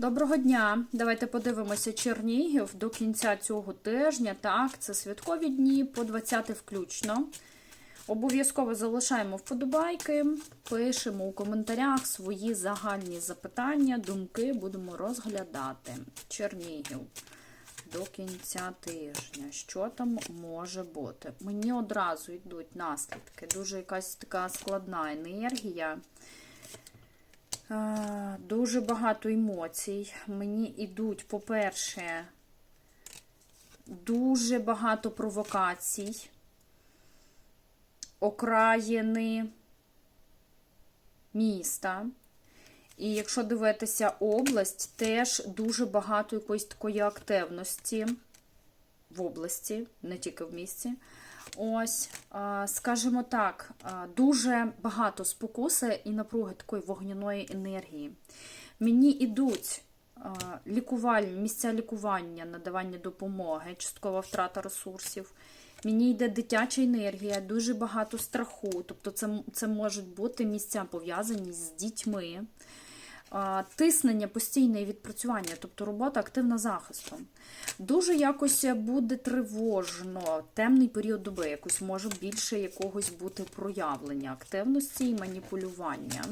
Доброго дня! Давайте подивимося Чернігів до кінця цього тижня. Так, це святкові дні по 20 включно. Обов'язково залишаємо вподобайки, пишемо у коментарях свої загальні запитання, думки будемо розглядати. Чернігів до кінця тижня. Що там може бути? Мені одразу йдуть наслідки. Дуже якась така складна енергія. Дуже багато емоцій. Мені йдуть, по-перше, дуже багато провокацій, окраїни міста. І якщо дивитися область, теж дуже багато якоїсь такої активності в області, не тільки в місті. Ось, скажімо так, дуже багато спокуси і напруги такої вогняної енергії. Мені ідуть а, лікувальні, місця лікування, надавання допомоги, часткова втрата ресурсів. Мені йде дитяча енергія, дуже багато страху. Тобто, це, це можуть бути місця пов'язані з дітьми. Тиснення постійне і відпрацювання, тобто робота активна захистом. Дуже якось буде тривожно, темний період доби, якось може більше якогось бути проявлення активності і маніпулювання.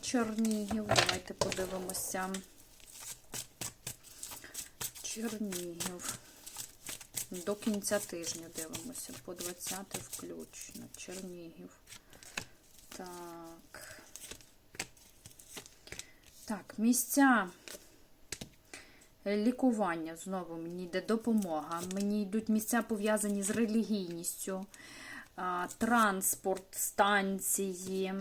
Чернігів, давайте подивимося. Чернігів. До кінця тижня дивимося, по 20 включно. Чернігів. Так. Так, місця лікування знову мені йде допомога. Мені йдуть місця пов'язані з релігійністю, транспорт, станції,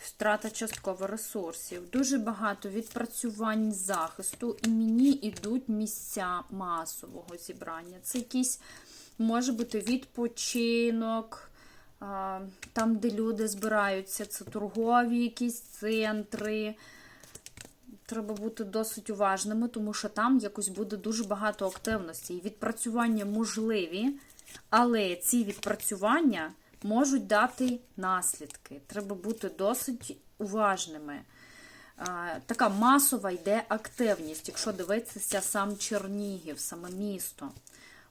втрата частково ресурсів. Дуже багато відпрацювань захисту, і мені йдуть місця масового зібрання. Це якийсь може бути відпочинок. Там, де люди збираються, це торгові якісь центри. Треба бути досить уважними, тому що там якось буде дуже багато активності. І відпрацювання можливі, але ці відпрацювання можуть дати наслідки. Треба бути досить уважними. Така масова йде активність, якщо дивитися сам Чернігів, саме місто.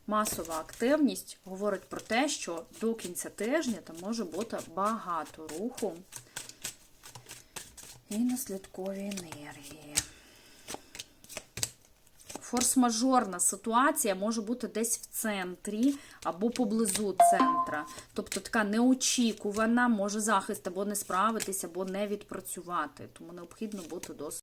Масова активність говорить про те, що до кінця тижня там може бути багато руху і наслідкові енергії. Форс-мажорна ситуація може бути десь в центрі або поблизу центра. Тобто така неочікувана, може захист або не справитися, або не відпрацювати. Тому необхідно бути досить.